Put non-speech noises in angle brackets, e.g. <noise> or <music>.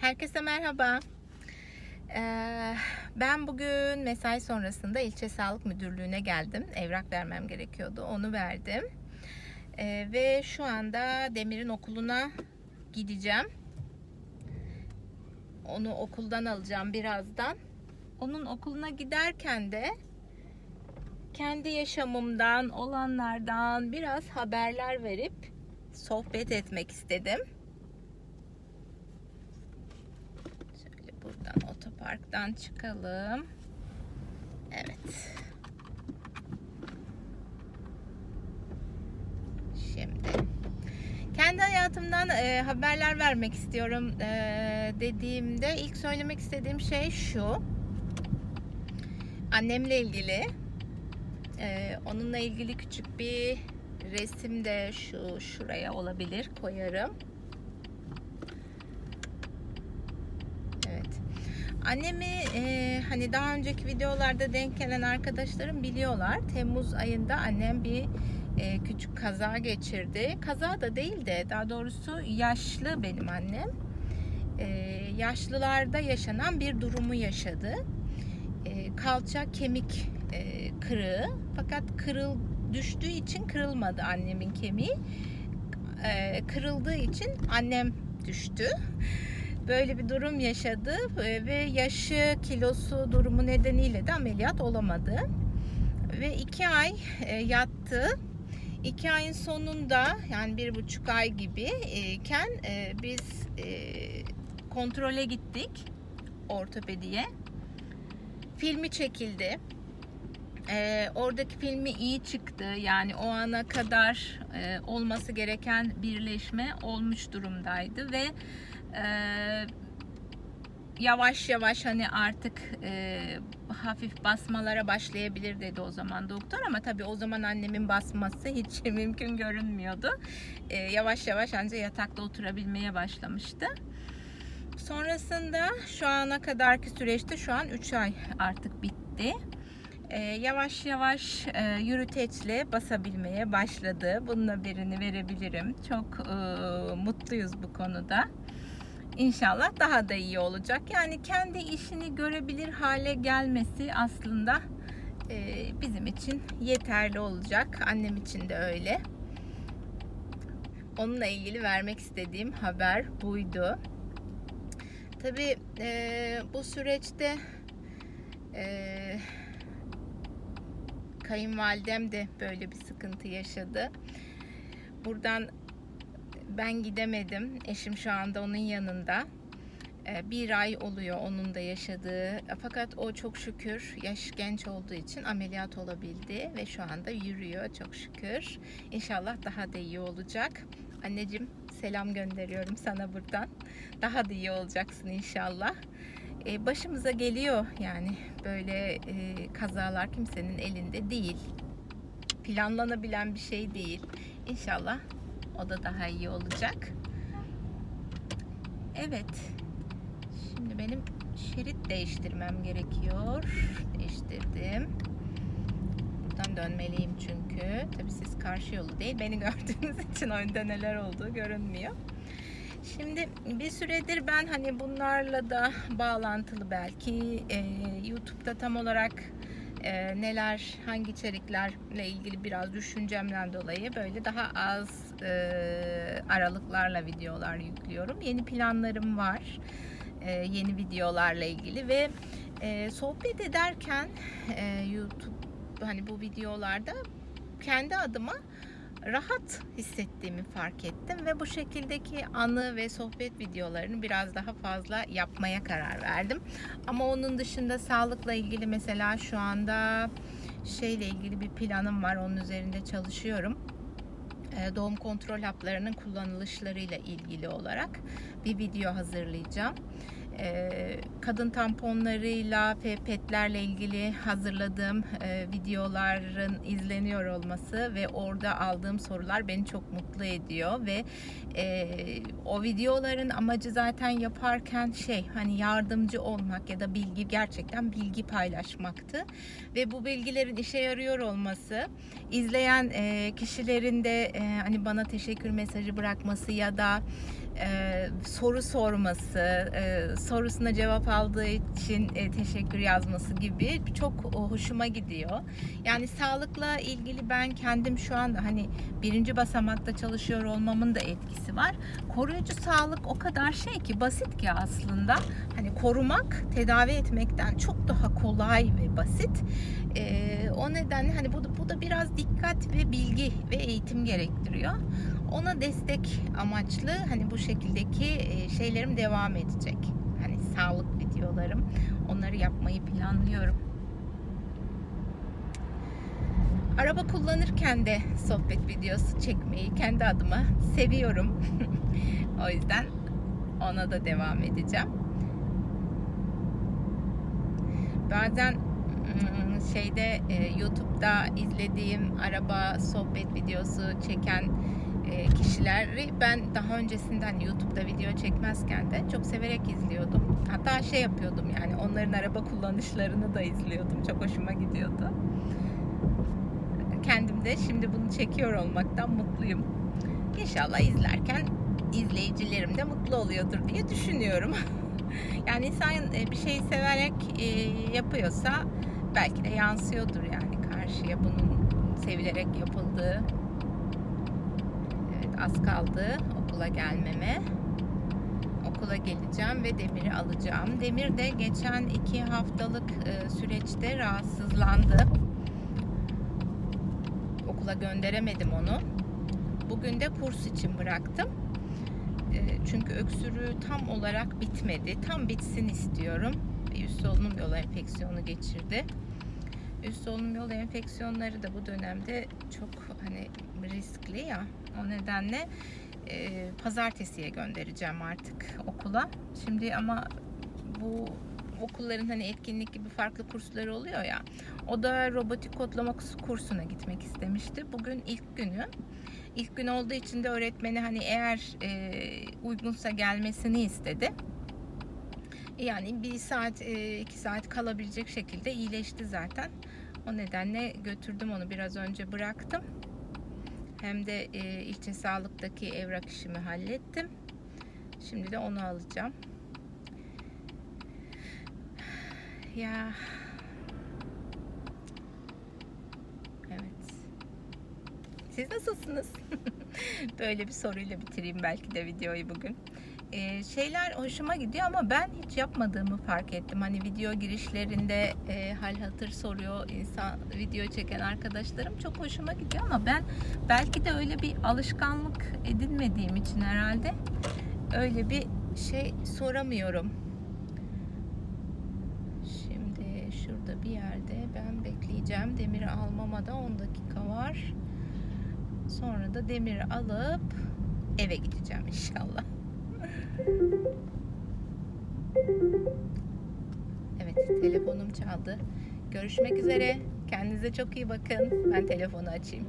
Herkese merhaba. Ee, ben bugün mesai sonrasında ilçe sağlık müdürlüğüne geldim. Evrak vermem gerekiyordu. Onu verdim. Ee, ve şu anda Demir'in okuluna gideceğim. Onu okuldan alacağım birazdan. Onun okuluna giderken de kendi yaşamımdan, olanlardan biraz haberler verip sohbet etmek istedim. Otoparktan çıkalım. Evet. Şimdi kendi hayatımdan e, haberler vermek istiyorum e, dediğimde ilk söylemek istediğim şey şu. Annemle ilgili. E, onunla ilgili küçük bir resim de şu şuraya olabilir koyarım. Evet. Annemi e, hani daha önceki videolarda denk gelen arkadaşlarım biliyorlar. Temmuz ayında annem bir e, küçük kaza geçirdi. Kaza da değil de daha doğrusu yaşlı benim annem. E, yaşlılarda yaşanan bir durumu yaşadı. E, kalça kemik e, kırığı fakat kırıl düştüğü için kırılmadı annemin kemiği. E, kırıldığı için annem düştü böyle bir durum yaşadı e, ve yaşı, kilosu durumu nedeniyle de ameliyat olamadı. Ve iki ay e, yattı. İki ayın sonunda yani bir buçuk ay gibi e, iken biz kontrole gittik ortopediye. Filmi çekildi. Oradaki filmi iyi çıktı. Yani o ana kadar olması gereken birleşme olmuş durumdaydı ve e, yavaş yavaş hani artık e, hafif basmalara başlayabilir dedi o zaman doktor ama tabii o zaman annemin basması hiç <laughs> mümkün görünmüyordu. E, yavaş yavaş ancak yatakta oturabilmeye başlamıştı. Sonrasında şu ana kadarki süreçte şu an 3 ay artık bitti. Ee, yavaş yavaş e, yürüteçle basabilmeye başladı. Bunun haberini verebilirim. Çok e, mutluyuz bu konuda. İnşallah daha da iyi olacak. Yani kendi işini görebilir hale gelmesi aslında e, bizim için yeterli olacak. Annem için de öyle. Onunla ilgili vermek istediğim haber buydu. Tabii e, bu süreçte e, kayınvalidem de böyle bir sıkıntı yaşadı. Buradan ben gidemedim. Eşim şu anda onun yanında. Ee, Bir ay oluyor onun da yaşadığı. Fakat o çok şükür yaş genç olduğu için ameliyat olabildi ve şu anda yürüyor çok şükür. İnşallah daha da iyi olacak. Anneciğim selam gönderiyorum sana buradan. Daha da iyi olacaksın inşallah. Ee, başımıza geliyor yani böyle e, kazalar kimsenin elinde değil. Planlanabilen bir şey değil. İnşallah o da daha iyi olacak. Evet. Şimdi benim şerit değiştirmem gerekiyor. Değiştirdim. Buradan dönmeliyim çünkü. Tabii siz karşı yolu değil. Beni <laughs> gördüğünüz için önde neler olduğu görünmüyor. Şimdi bir süredir ben hani bunlarla da bağlantılı belki e, YouTube'da tam olarak e, neler, hangi içeriklerle ilgili biraz düşüncemden dolayı böyle daha az e, aralıklarla videolar yüklüyorum. Yeni planlarım var. E, yeni videolarla ilgili ve e, sohbet ederken e, YouTube hani bu videolarda kendi adıma rahat hissettiğimi fark ettim ve bu şekildeki anı ve sohbet videolarını biraz daha fazla yapmaya karar verdim. Ama onun dışında sağlıkla ilgili mesela şu anda şeyle ilgili bir planım var. Onun üzerinde çalışıyorum. Ee, Doğum kontrol haplarının kullanılışlarıyla ilgili olarak bir video hazırlayacağım. Ee, kadın tamponlarıyla petlerle ilgili hazırladığım e, videoların izleniyor olması ve orada aldığım sorular beni çok mutlu ediyor ve e, o videoların amacı zaten yaparken şey hani yardımcı olmak ya da bilgi gerçekten bilgi paylaşmaktı ve bu bilgilerin işe yarıyor olması izleyen e, kişilerin de e, hani bana teşekkür mesajı bırakması ya da e, soru sorması, e, sorusuna cevap aldığı için e, teşekkür yazması gibi çok hoşuma gidiyor. Yani sağlıkla ilgili ben kendim şu anda hani birinci basamakta çalışıyor olmamın da etkisi var. Koruyucu sağlık o kadar şey ki basit ki aslında. Hani korumak tedavi etmekten çok daha kolay ve basit. E, o nedenle hani bu bu da biraz dikkat ve bilgi ve eğitim gerektiriyor. Ona destek amaçlı hani bu şekildeki e, şeylerim devam edecek. Hani sağlık videolarım. Onları yapmayı planlıyorum. Araba kullanırken de sohbet videosu çekmeyi kendi adıma seviyorum. <laughs> o yüzden ona da devam edeceğim. Bazen mm, şeyde e, YouTube'da izlediğim araba sohbet videosu çeken kişileri ben daha öncesinden YouTube'da video çekmezken de çok severek izliyordum. Hatta şey yapıyordum yani onların araba kullanışlarını da izliyordum. Çok hoşuma gidiyordu. Kendim de şimdi bunu çekiyor olmaktan mutluyum. İnşallah izlerken izleyicilerim de mutlu oluyordur diye düşünüyorum. <laughs> yani insan e, bir şeyi severek e, yapıyorsa belki de yansıyordur yani karşıya bunun sevilerek yapıldığı az kaldı okula gelmeme. Okula geleceğim ve Demir'i alacağım. Demir de geçen iki haftalık e, süreçte rahatsızlandı. Okula gönderemedim onu. Bugün de kurs için bıraktım. E, çünkü öksürüğü tam olarak bitmedi. Tam bitsin istiyorum. Üst solunum yolu enfeksiyonu geçirdi üst solunum yolu enfeksiyonları da bu dönemde çok hani riskli ya. O nedenle e, pazartesiye göndereceğim artık okula. Şimdi ama bu okulların hani etkinlik gibi farklı kursları oluyor ya. O da robotik kodlama kursuna gitmek istemişti. Bugün ilk günü. İlk gün olduğu için de öğretmeni hani eğer e, uygunsa gelmesini istedi. Yani bir saat, e, iki saat kalabilecek şekilde iyileşti zaten. O nedenle götürdüm onu biraz önce bıraktım. Hem de ilçe sağlıktaki evrak işimi hallettim. Şimdi de onu alacağım. Ya Evet. Siz nasılsınız? <laughs> Böyle bir soruyla bitireyim belki de videoyu bugün e, şeyler hoşuma gidiyor ama ben hiç yapmadığımı fark ettim. Hani video girişlerinde e, hal hatır soruyor insan video çeken arkadaşlarım çok hoşuma gidiyor ama ben belki de öyle bir alışkanlık edinmediğim için herhalde öyle bir şey soramıyorum. Şimdi şurada bir yerde ben bekleyeceğim. Demiri almama da 10 dakika var. Sonra da demiri alıp eve gideceğim inşallah. Evet, telefonum çaldı. Görüşmek üzere. Kendinize çok iyi bakın. Ben telefonu açayım.